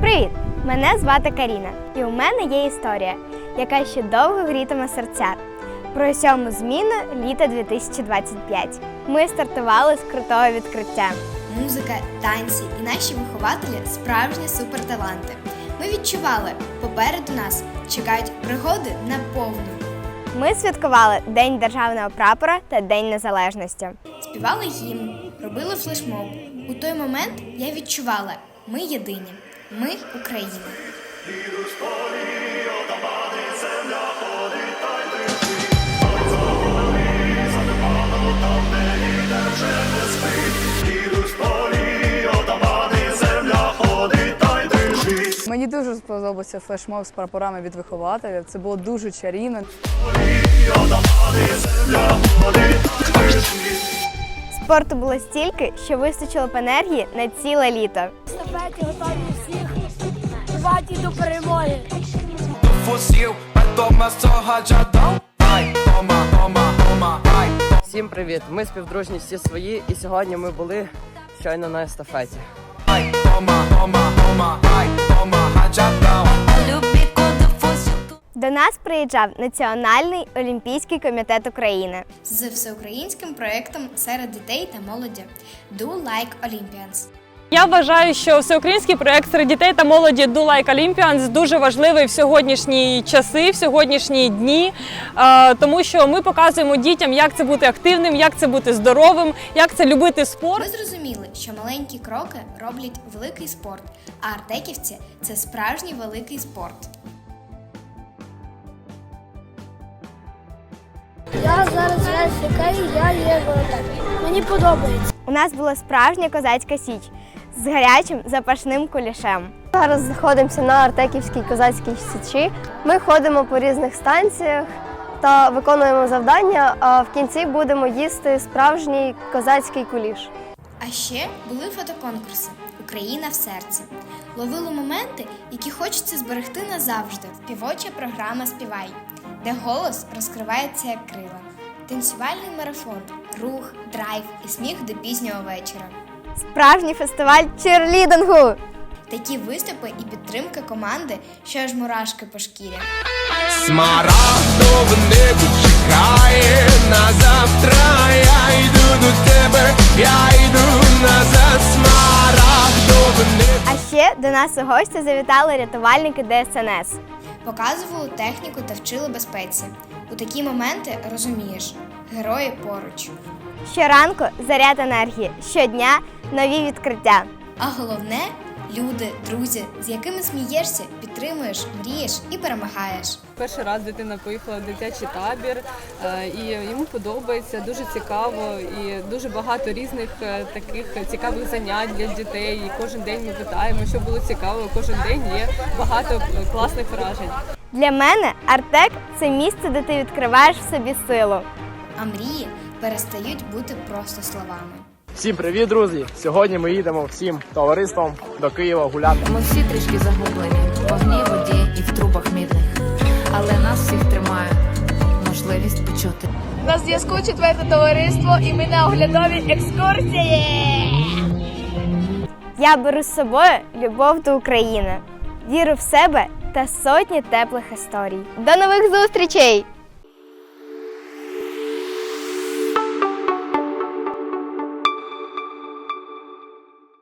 Привіт! Мене звати Каріна, і у мене є історія, яка ще довго грітиме серця. Про сьому зміну літа 2025. Ми стартували з крутого відкриття. Музика, танці і наші вихователі справжні суперталанти. Ми відчували, попереду нас чекають пригоди на повну. Ми святкували День державного прапора та День Незалежності. Співали гімн, робили флешмоб. У той момент я відчувала, ми єдині, ми Україна. Мені дуже сподобався флешмоб з прапорами від вихователів. Це було дуже чарівно. Спорту було стільки, що вистачило б енергії на ціле літо. Естафети готові всіх звати до перемоги. Всім привіт! Ми співдружні всі свої, і сьогодні ми були щойно на естафеті. Vai, toma, toma, toma, vai, toma, rajadão До нас приїжджав Національний олімпійський комітет України. з всеукраїнським проєктом серед дітей та молоді Do Like Olympians. Я вважаю, що всеукраїнський проект серед дітей та молоді Do Like Olympians дуже важливий в сьогоднішні часи, в сьогоднішні дні, тому що ми показуємо дітям, як це бути активним, як це бути здоровим, як це любити спорт. Ми зрозуміли, що маленькі кроки роблять великий спорт, а артеківці це справжній великий спорт. Граю я є воротар. Мені подобається. У нас була справжня козацька січ з гарячим запашним кулішем. Зараз знаходимося на Артеківській козацькій січі. Ми ходимо по різних станціях та виконуємо завдання, а в кінці будемо їсти справжній козацький куліш. А ще були фотоконкурси Україна в серці. Ловили моменти, які хочеться зберегти назавжди. Співоча програма Співай, де голос розкривається як крила. Танцювальний марафон, рух, драйв і сміх до пізнього вечора. Справжній фестиваль черлідингу. Такі виступи і підтримка команди, що аж мурашки по шкірі. Смарагдове небо чекає на завтра Я йду до тебе, я йду назад Смарагдове небо А ще до нас у гості завітали рятувальники ДСНС. Показували техніку та вчили безпеці. У такі моменти розумієш, герої поруч. Щоранку заряд енергії, щодня нові відкриття. А головне люди, друзі, з якими смієшся, підтримуєш, мрієш і перемагаєш. Перший раз дитина поїхала в дитячий табір, е, і йому подобається дуже цікаво і дуже багато різних е, таких цікавих занять для дітей. І кожен день ми питаємо, що було цікаво. Кожен день є багато е, класних вражень. Для мене Артек це місце, де ти відкриваєш в собі силу. А мрії перестають бути просто словами. Всім привіт, друзі! Сьогодні ми їдемо всім товариством до Києва гуляти. Ми всі трішки загублені в вогні, воді і в трубах мідних. Але нас всіх тримає можливість почути. На зв'язку четверте товариство і ми на оглядовій екскурсії. Я беру з собою любов до України, віру в себе та сотні теплих історій. До нових зустрічей!